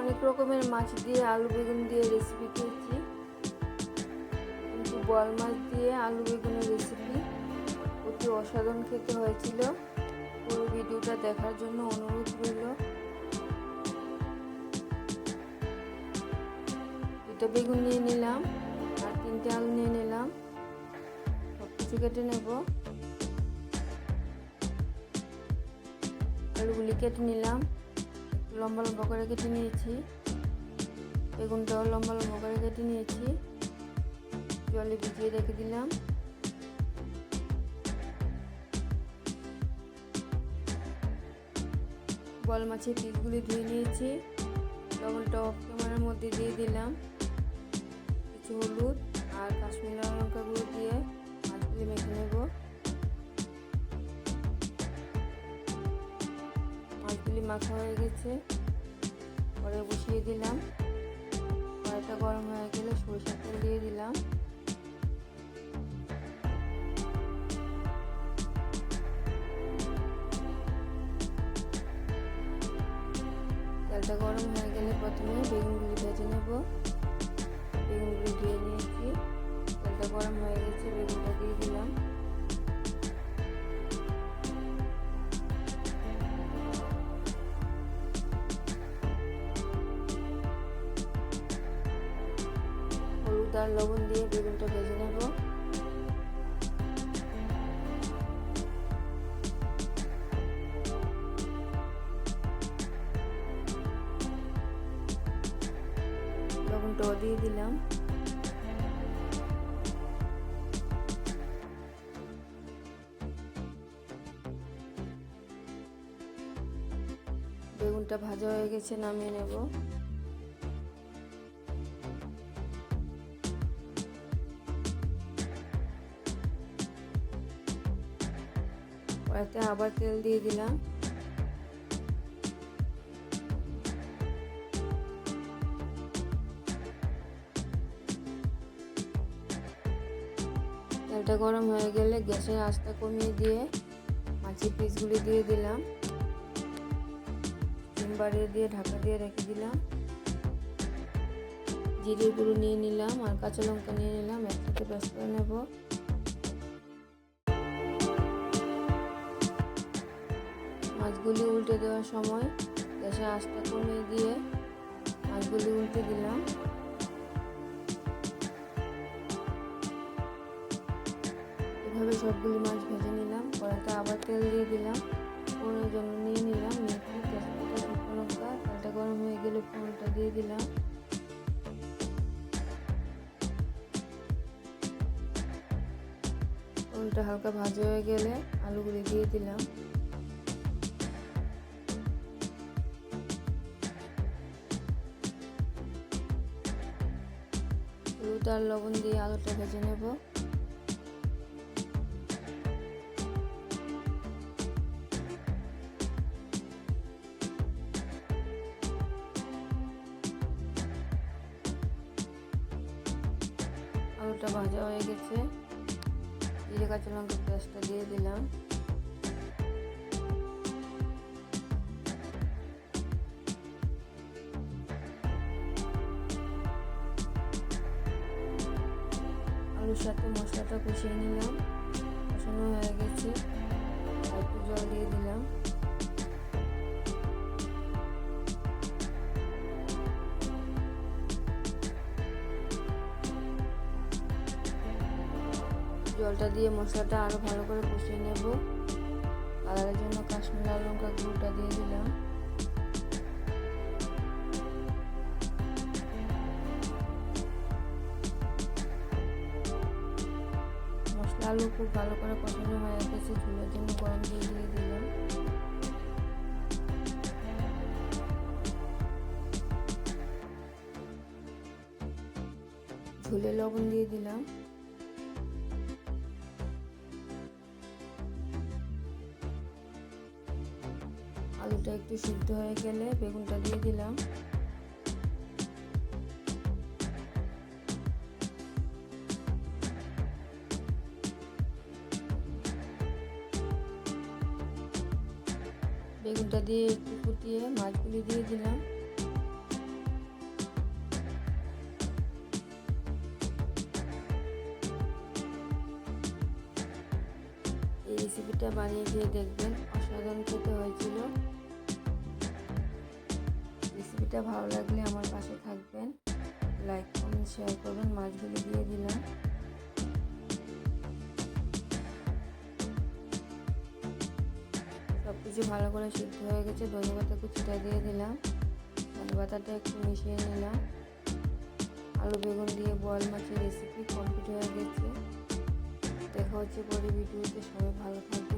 অনেক রকমের মাছ দিয়ে, আলু বেগুন দিয়ে রেসিপি খেয়েছি কিন্তু বল মাছ দিয়ে, আলু বেগুনের রেসিপি অতি অসাধারণ খেতে হয়েছিল। পুরো ভিডিওটা দেখার জন্য অনুরোধ রইল। দুটো বেগুন নিয়ে নিলাম, আর তিনটে আলু নিয়ে নিলাম। সব কিছু কেটে নেব। আলুগুলি কেটে নিলাম। লম্বা লম্বা করে কেটে নিয়েছি। বেগুনটাও লম্বা লম্বা করে কেটে নিয়েছি। জলে ভিজিয়ে রেখে দিলাম। বল মাছের পিসগুলি ধুয়ে নিয়েছি। লবণটা অফ মধ্যে দিয়ে দিলাম। কিছু হলুদ আর কাশ্মীর লাল লঙ্কা গুঁড়ো দিয়ে মাছগুলি মেখে নেব। মাছগুলি মাখা হয়ে গেছে। পরে বসিয়ে দিলাম। কড়াইটা গরম হয়ে গেলে সরষের তেল দিয়ে দিলাম। তেলটা গরম হয়ে গেলে প্রথমে বেগুনগুলি ভেজে নেব। বেগুনগুলি ধুয়ে নিয়েছি। তেলটা গরম হয়ে গেছে, বেগুনটা দিয়ে দিলাম। হলুদ আর লবণ দিয়ে বেগুনটা ভেজে নেব। লবণটাও দিয়ে দিলাম। বেগুনটা ভাজা হয়ে গেছে, নামিয়ে নেব। কড়াইতে আবার তেল দিয়ে দিলাম। তেলটা গরম হয়ে গেলে গ্যাসের আঁচটা কমিয়ে দিয়ে মাছের পিসগুলি দিয়ে দিলাম। ডিম বাড়িয়ে দিয়ে ঢাকা দিয়ে রেখে দিলাম। জিরে গুঁড়ো নিয়ে নিলাম আর কাঁচা লঙ্কা নিয়ে নিলাম। একসাথে ব্যস্ত নেব। মাছগুলি উল্টে দেওয়ার সময় গ্যাসের আঁচটা কমিয়ে দিয়ে মাছগুলি উল্টে দিলাম। এভাবে সবগুলি মাছ ভেজে নিলাম। কড়াইতে আবার তেল দিয়ে দিলাম। ফোড়নের জন্য নিয়ে নিলাম। লঙ্কা, তেলটা গরম হয়ে গেলে ফোড়নটা দিয়ে দিলাম। ফোড়নটা হালকা ভাজা হয়ে গেলে আলুগুলি দিয়ে দিলাম। হলুদ আর লবণ দিয়ে আলুটা ভেজে নেব। আলুটা ভাজা হয়ে গেছে। জিরে কাঁচা লঙ্কা পেঁয়াজটা দিয়ে দিলাম। আলুর সাথে মশলাটা কষিয়ে নিলাম। কষানো হয়ে গেছে। একটু জল দিয়ে দিলাম। জলটা দিয়ে মশলাটা আরও ভালো করে কষিয়ে নেব। কালারের জন্য কাশ্মীর লঙ্কা গুঁড়োটা দিয়ে দিলাম। আলু খুব ভালো করে কষানো হয়ে গেছে ঝুলের জন্য গরম জল দিয়ে দিলাম। ঝুলে লবণ দিয়ে দিলাম। আলুটা একটু সিদ্ধ হয়ে গেলে বেগুনটা দিয়ে দিলাম। বেগুনটা দিয়ে একটু ফুটিয়ে মাছগুলি দিয়ে দিলাম। এই রেসিপিটা বানিয়ে দিয়ে দেখবেন, অসাধারণ খেতে হয়েছিল। রেসিপিটা ভালো লাগলে আমার পাশে থাকবেন। লাইক কমেন্ট শেয়ার করবেন, মাছগুলি দিয়ে দিলাম। কিছু ভালো করে সিদ্ধ হয়ে গেছে ধনে পাতা কুচিটা দিয়ে দিলাম। ধনে পাতাটা একটু মিশিয়ে নিলাম। আলু বেগুন দিয়ে বল মাছের রেসিপি কমপ্লিট হয়ে গেছে। দেখা হচ্ছে পরে ভিডিওতে সবাই ভালো থাকবে